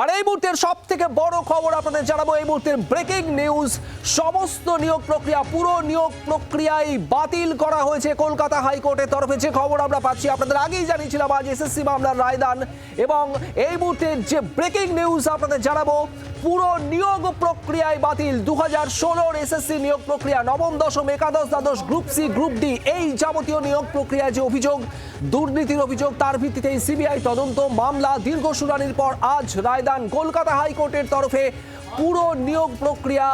আর এই মুহূর্তের সব থেকে বড় খবর আপনাদের জানাব, এই মুহূর্তের ব্রেকিং নিউজ সমস্ত নিয়োগ প্রক্রিয়া, পুরো নিয়োগ প্রক্রিয়ায় বাতিল করা হয়েছে কলকাতা হাইকোর্টের তরফে। যে খবর আমরা পাচ্ছি, আপনাদের আগেই জানিয়েছিলাম, আজ এসএসসি মামলার রায়দান। এবং এই মুহূর্তের যে ব্রেকিং নিউজ আপনাদের জানাব, পুরো নিয়োগ প্রক্রিয়ায় বাতিল। দু হাজার ষোলোর এসএসসি নিয়োগ প্রক্রিয়া, নবম, দশম, একাদশ, দ্বাদশ গ্রুপ সি গ্রুপ ডি এই যাবতীয় নিয়োগ প্রক্রিয়ায় যে অভিযোগ, দুর্নীতির অভিযোগ, তার ভিত্তিতে সিবিআই তদন্ত, মামলা, দীর্ঘ শুনানির পর আজ রায়দান কলকাতা হাইকোর্টের তরফে পুরো নিয়োগ প্রক্রিয়া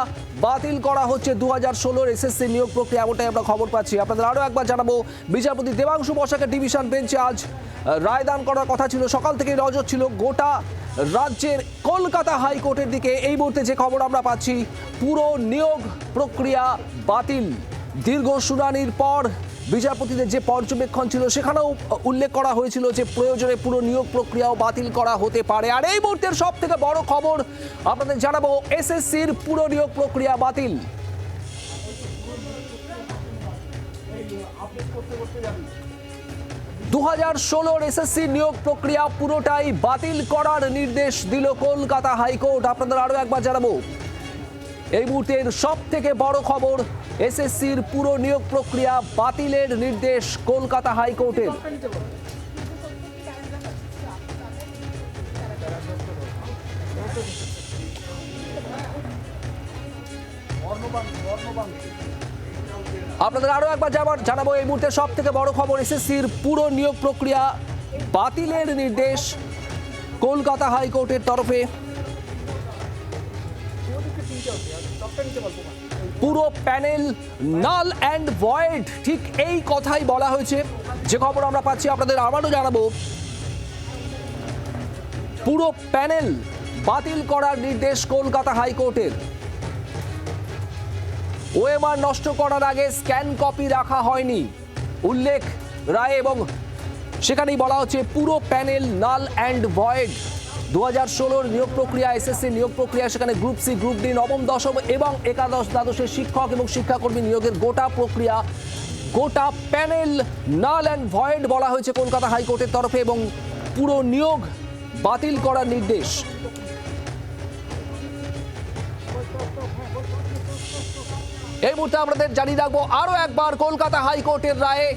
বাতিল করা হচ্ছে। দু হাজার ষোলোর এসএসসি নিয়োগ প্রক্রিয়া, এমনটাই আমরা খবর পাচ্ছি। আপনাদের আরও একবার জানাব, বিচারপতি দেবাংশু বসাকের ডিভিশন বেঞ্চে আজ রায়দান করার কথা ছিল। সকাল থেকেই নজর ছিল গোটা রাজ্যের কলকাতা হাইকোর্টের দিকে। এই মুহূর্তে যে খবর আমরা পাচ্ছি, পুরো নিয়োগ প্রক্রিয়া বাতিল। দীর্ঘ শুনানির পর বিচারপতিদের যে পর্যবেক্ষণ ছিল, সেখানেও উল্লেখ করা হয়েছিল যে প্রয়োজনে পুরো নিয়োগ প্রক্রিয়াও বাতিল করা হতে পারে। আর এই মুহূর্তের সব থেকে বড় খবর আপনাদের জানাব, এসএসসির পুরো নিয়োগ প্রক্রিয়া বাতিল। দু হাজার ষোলোর এসএসসি নিয়োগ প্রক্রিয়া পুরোটাই বাতিল করার নির্দেশ দিল কলকাতা হাইকোর্ট। আপনাদের আরও একবার জানাব, এই মুহূর্তের সব থেকে বড় খবর এসএসসির পুরো নিয়োগ প্রক্রিয়া বাতিলের নির্দেশ কলকাতা হাইকোর্টের। আপনাদের আরও একবার যাবার জানাব, এই মুহূর্তে সব থেকে বড় খবর, এসএসসির পুরো নিয়োগ প্রক্রিয়া বাতিলের নির্দেশ কলকাতা হাইকোর্টের তরফে। পুরো প্যানেল নাল অ্যান্ড ভয়েড, ঠিক এই কথাই বলা হয়েছে। যে খবর আমরা পাচ্ছি, আপনাদের আবারও জানাব। পুরো প্যানেল বাতিল করার নির্দেশ কলকাতা হাইকোর্টের। ওএমআর নষ্ট করার আগে স্ক্যান কপি রাখা হয়নি। উল্লেখ, রায় এবং সেখানেই বলা হচ্ছে, পুরো প্যানেল নাল অ্যান্ড ভয়েড। দু হাজার ষোলোর নিয়োগ প্রক্রিয়া, এসএসসি নিয়োগ প্রক্রিয়া, সেখানে গ্রুপ সি গ্রুপ ডি নবম, দশম এবং একাদশ দ্বাদশের শিক্ষক এবং শিক্ষাকর্মী নিয়োগের গোটা প্রক্রিয়া, গোটা প্যানেল নাল অ্যান্ড ভয়েড বলা হয়েছে কলকাতা হাইকোর্টের তরফে এবং পুরো নিয়োগ বাতিল করার নির্দেশ। এই মুহূর্তে আমাদের জানিয়ে রাখব, আরও একবার কলকাতা হাইকোর্টের রায়ে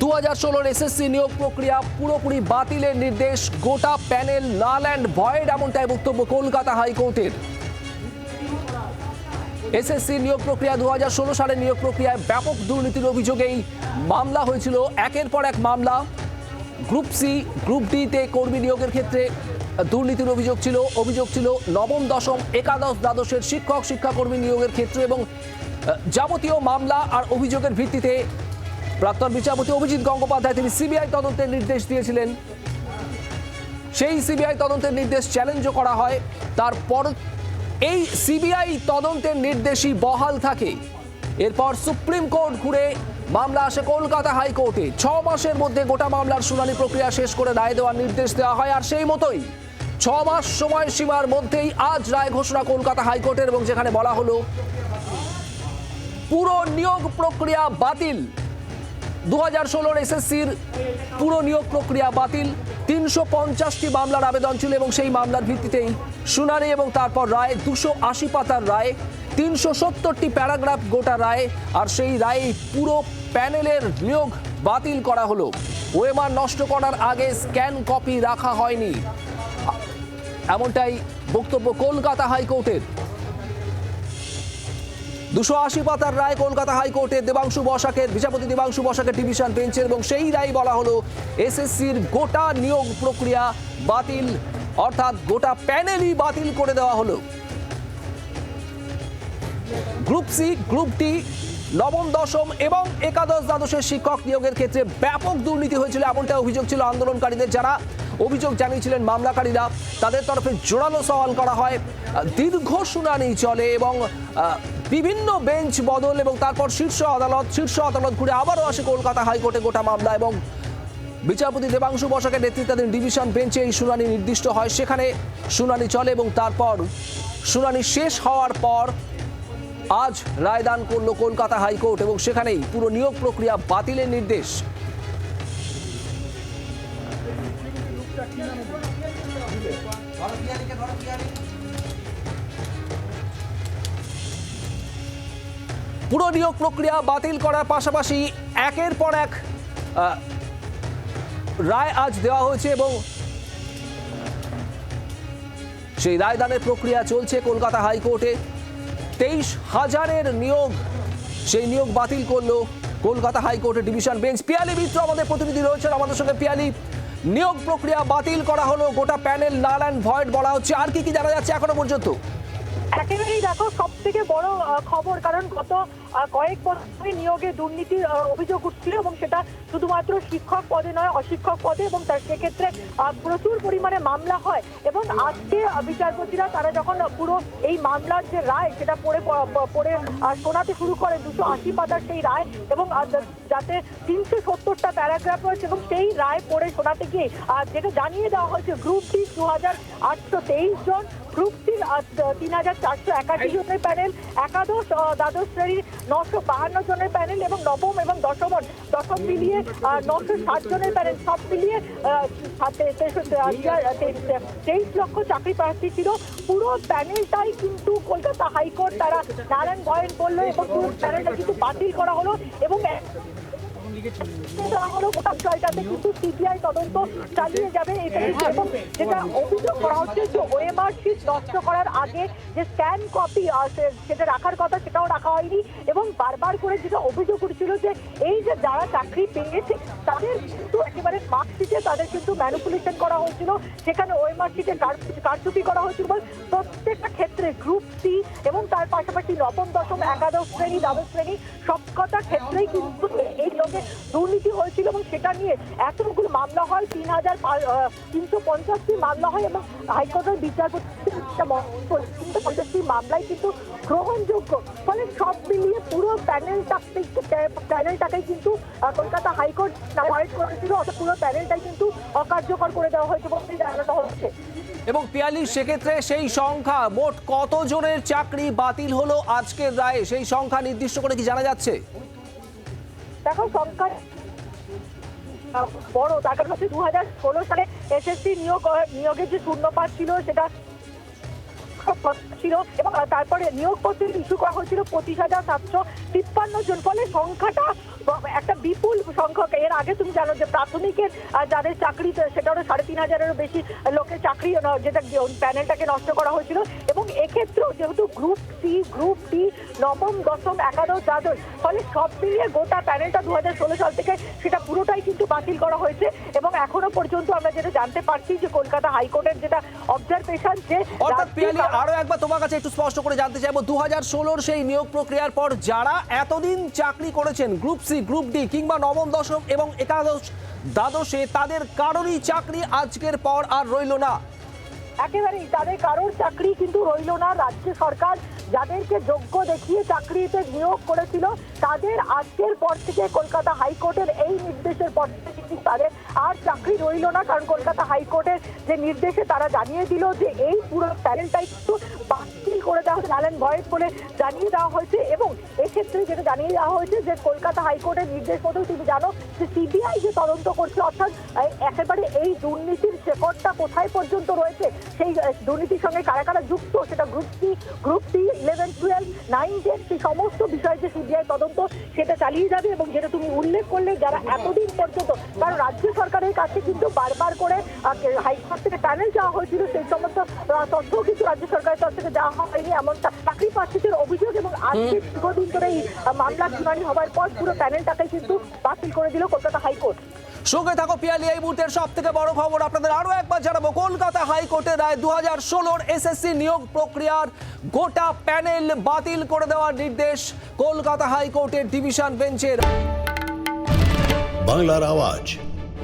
দু হাজার ষোলোর এসএসসি নিয়োগ প্রক্রিয়া পুরোপুরি বাতিলের নির্দেশ। গোটা প্যানেল লাল অ্যান্ড ভয়েড এমনটাই বক্তব্য কলকাতা হাইকোর্টের। এসএসসি নিয়োগ প্রক্রিয়া দু হাজার ষোলো সালের নিয়োগ প্রক্রিয়ায় ব্যাপক দুর্নীতির অভিযোগেই মামলা হয়েছিল। একের পর এক মামলা। গ্রুপ সি, গ্রুপ ডিতে কর্মী নিয়োগের ক্ষেত্রে দুর্নীতির অভিযোগ ছিল। অভিযোগ ছিল নবম, দশম, একাদশ, দ্বাদশের শিক্ষক, শিক্ষাকর্মী নিয়োগের ক্ষেত্রে এবং যাবতীয় মামলা আর অভিযোগের ভিত্তিতে প্রাক্তন বিচারপতি অভিজিৎ গঙ্গোপাধ্যায় তিনি সিবিআই তদন্তের নির্দেশ দিয়েছিলেন। সেই সিবিআই তদন্তের নির্দেশ চ্যালেঞ্জও করা হয়। তারপর এই সিবিআই তদন্তের নির্দেশই বহাল থাকে। এরপর সুপ্রিম কোর্ট ঘুরে মামলা আসে কলকাতা হাইকোর্টে। ছ মাসের মধ্যে গোটা মামলার শুনানি প্রক্রিয়া শেষ করে রায় দেওয়ার নির্দেশ দেওয়া হয়। আর সেই মতোই ছ মাস সময় সীমার মধ্যেই আজ রায় ঘোষণা কলকাতা হাইকোর্টের এবং যেখানে বলা হলো, পুরো নিয়োগ প্রক্রিয়া বাতিল। দু হাজার ষোলোর এসএসসির পুরো নিয়োগ প্রক্রিয়া বাতিল। তিনশো পঞ্চাশটি মামলার আবেদন ছিল এবং সেই মামলার ভিত্তিতেই শুনানি এবং তারপর রায় দুশো আশি পাতার রায়, তিনশো সত্তরটি প্যারাগ্রাফ গোটা রায় আর সেই রায়ে পুরো প্যানেলের নিয়োগ বাতিল করা হলো। ওয়েমার নষ্ট করার আগে স্ক্যান কপি রাখা হয়নি। এমনটাই বক্তব্য কলকাতা হাইকোর্টের। দুশো আশি পাতার রায় কলকাতা হাইকোর্টের দেবাংশু বসাকের, বিচারপতি দেবাংশু বসাকের ডিভিশন বেঞ্চের এবং সেই রায় বলা হলো, এসএসসির গোটা নিয়োগ প্রক্রিয়া বাতিল, অর্থাৎ গোটা প্যানেলই বাতিল করে দেওয়া হলো। গ্রুপ সি, গ্রুপ ডি, নবম, দশম এবং একাদশ দ্বাদশের শিক্ষক নিয়োগের ক্ষেত্রে ব্যাপক দুর্নীতি হয়েছিল, এমনটা অভিযোগ ছিল আন্দোলনকারীদের যারা অভিযোগ জানিয়েছিলেন মামলাকারীরা। তাদের তরফে জোরালো সওয়াল করা হয়। দীর্ঘ শুনানি চলে এবং বিভিন্ন বেঞ্চ বদল এবং তারপর শীর্ষ আদালত শীর্ষ আদালত ঘুরে আবারও আসে কলকাতা হাইকোর্টে গোটা মামলা এবং বিচারপতি দেবাংশু বসাকের নেতৃত্বাধীন ডিভিশন বেঞ্চে এই শুনানি নির্দিষ্ট হয়। সেখানে শুনানি চলে এবং তারপর শুনানি শেষ হওয়ার পর আজ রায়দান করল কলকাতা হাইকোর্ট এবং সেখানেই পুরো নিয়োগ প্রক্রিয়া বাতিলের নির্দেশ। পুরো নিয়োগ প্রক্রিয়া বাতিল করার পাশাপাশি একের পর এক রায় আজ দেওয়া হয়েছে এবং সেই রায়দানের প্রক্রিয়া চলছে কলকাতা হাইকোর্টে। তেইশ হাজারের নিয়োগ, সেই নিয়োগ বাতিল করল কলকাতা হাইকোর্টের ডিভিশন বেঞ্চ। পিয়ালি মিত্র আমাদের প্রতিনিধি রয়েছেন, আমাদের সঙ্গে। পিয়ালি, নিয়োগ প্রক্রিয়া বাতিল করা হলো, গোটা প্যানেল নাল অ্যান্ড ভয়েড বলা হচ্ছে। আর কি কি জানা যাচ্ছে এখনও পর্যন্ত? একেবারেই দেখো, সব থেকে বড় খবর। কারণ গত কয়েক বছরে নিয়োগে দুর্নীতির অভিযোগ উঠছিল এবং সেটা শুধুমাত্র শিক্ষক পদে নয়, অশিক্ষক পদে এবং তার সেক্ষেত্রে প্রচুর পরিমাণে মামলা হয়। এবং আজকে বিচারপতিরা তারা যখন পুরো এই মামলার যে রায়, সেটা পড়ে পড়ে শোনাতে শুরু করে দুশো আশি পাতার সেই রায় এবং যাতে তিনশো সত্তরটা প্যারাগ্রাফ রয়েছে এবং সেই রায় পড়ে শোনাতে গিয়ে যেটা জানিয়ে দেওয়া হয়েছে, গ্রুপ ডি দু হাজার আটশো তেইশ জন, গ্রুপ সির তিন হাজার চারশো একাশি জনের প্যানেল, একাদশ দ্বাদশ শ্রেণির নশো বাহান্ন জনের প্যানেল এবং নবম এবং দশম দশম মিলিয়ে নশো ষাট জনের প্যানেল। সব মিলিয়ে তেইশ লক্ষ চাকরি প্রার্থী ছিল। পুরো প্যানেলটাই কিন্তু কলকাতা হাইকোর্ট, তারা নারায়ণ গয়েন করল এবং পুরো প্যানেলটা কিন্তু বাতিল করা হলো এবং হলো গোটা বিষয়টাতে কিন্তু সিবিআই তদন্ত চালিয়ে যাবে এটা এবং যেটা অভিযোগ করা হচ্ছে যে ওএমআর শিট নষ্ট করার আগে যে স্ক্যান কপি সেটা রাখার কথা সেটাও রাখা হয়নি এবং বারবার করে যেটা অভিযোগ উঠছিল যে এই যে যারা চাকরি পেয়েছে তাদের কিন্তু একেবারে মার্কশিটে তাদের কিন্তু ম্যানিপুলেশন করা হয়েছিল সেখানে ওএমআর শিটে কারচুপি করা হয়েছিল বলে প্রত্যেকটা ক্ষেত্রে গ্রুপ সি এবং তার পাশাপাশি নবম দশম একাদশ শ্রেণি দ্বাদশ শ্রেণি সবকটা ক্ষেত্রেই কিন্তু এই লোকে দুর্নীতি হয়েছিল এবং সেটা নিয়ে এতগুলো মামলা হয়, তিন হাজার তিনশো পঞ্চাশটি মামলা হয় এবং হাইকোর্টের বিচারপতি তিনশো পঞ্চাশটি মামলায় কিন্তু গ্রহণযোগ্য। ফলে সব মিলিয়ে পুরো প্যানেলটাকে প্যানেলটাকে কিন্তু কলকাতা হাইকোর্ট অ্যাভয়েড করেছিল। অর্থাৎ পুরো প্যানেলটাই কিন্তু অকার্যকর করে দেওয়া হয়েছে বলে জানানো হচ্ছে। এবং পিয়ালি সেক্ষেত্রে সেই সংখ্যা মোট কতজনের চাকরি বাতিল হলো আজকের রায়ে? সেই সংখ্যা নির্দিষ্ট করে কি জানা যাচ্ছে? দেখো, সংখ্যা বড় তার কারণ হচ্ছে দু হাজার ষোলো সালে এসএসসি নিয়োগ নিয়োগের যে শূন্যপাত ছিল, সেটা ছিল, এবং তারপরে নিয়োগ নিয়োগপত্র ইস্যু করা হয়েছিল পঁচিশ হাজার সাতশো তিপ্পান্ন জন। ফলে সংখ্যাটা একটা বিপুল সংখ্যক। এর আগে তুমি জানো যে প্রাথমিকের যাদের চাকরি সেটারও সাড়ে তিন হাজারেরও বেশি লোকের চাকরি যেটা প্যানেলটাকে নষ্ট করা হয়েছিল। এবং এক্ষেত্রেও যেহেতু গ্রুপ সি গ্রুপ ডি নবম দশম একাদশ দ্বাদশ ফলে সব মিলিয়ে গোটা প্যানেলটা দু হাজার ষোলো সাল থেকে সেটা পুরোটাই কিন্তু বাতিল করা হয়েছে এবং এখনও পর্যন্ত আমরা যেটা জানতে পারছি যে কলকাতা হাইকোর্টের যেটা অবজারভেশন যে অর্থাৎ পিয়ালি আরও একবার তোমার কাছে একটু স্পষ্ট করে জানতে চাইব। দু হাজার ষোলোর সেই নিয়োগ প্রক্রিয়ার পর যারা এতদিন চাকরি করেছেন গ্রুপ সি গ্রুপ ডি কিংবা নবম দশম এবং একাদশ দ্বাদশে তাদের কারোরই চাকরি আজকের পর আর রইল না। একেবারেই তাদের কারোর চাকরি কিন্তু রইল না। রাজ্য সরকার যাদেরকে যোগ্য দেখিয়ে চাকরিতে নিয়োগ করেছিল, তাদের আজকের পর থেকে কলকাতা হাইকোর্টের এই নির্দেশের পর থেকে কিন্তু তাদের আর চাকরি রইল না। কারণ কলকাতা হাইকোর্টের যে নির্দেশে তারা জানিয়ে দিল যে এই পুরো প্যানেলটাই কিন্তু করে দেওয়া হয়েছে ন্যালেন ভয়েস বলে জানিয়ে দেওয়া হয়েছে এবং এক্ষেত্রে যেটা জানিয়ে দেওয়া হয়েছে যে কলকাতা হাইকোর্টের নির্দেশ মতো তুমি জানো যে সিবিআই যে তদন্ত করছে, অর্থাৎ একেবারে এই দুর্নীতির শেকড়টা কোথায় পর্যন্ত রয়েছে, সেই দুর্নীতির সঙ্গে কারা কারা যুক্ত, সেটা group C group C eleven twelve nine ten সেই সমস্ত বিষয় যে সিবিআই তদন্ত সেটা চালিয়ে যাবে এবং যেটা তুমি উল্লেখ করলে, যারা এতদিন পর্যন্ত, কারণ রাজ্য সরকারের কাছে কিন্তু বারবার করে হাইকোর্ট থেকে প্যানেল যাওয়া হয়েছিল সেই সমস্ত আহ, তথ্যও কিন্তু রাজ্য সরকারের তরফ থেকে দেওয়া হয়নি এমন চাকরি প্রার্থীদের অভিযোগ এবং আজকে দীর্ঘদিন ধরে এই মামলা শুনানি হওয়ার পর পুরো প্যানেলটাকে কিন্তু বাতিল করে দিল কলকাতা হাইকোর্ট। সঙ্গে থাকো পিয়ালি এই মুহূর্তের সব থেকে বড় খবর আপনাদের আরও একবার জানাব কলকাতা হাইকোর্টের রায় দু হাজার ষোলোর এসএসসি নিয়োগ প্রক্রিয়ার গোটা প্যানেল বাতিল করে দেওয়ার নির্দেশ কলকাতা হাইকোর্টের ডিভিশন বেঞ্চের। বাংলার আওয়াজ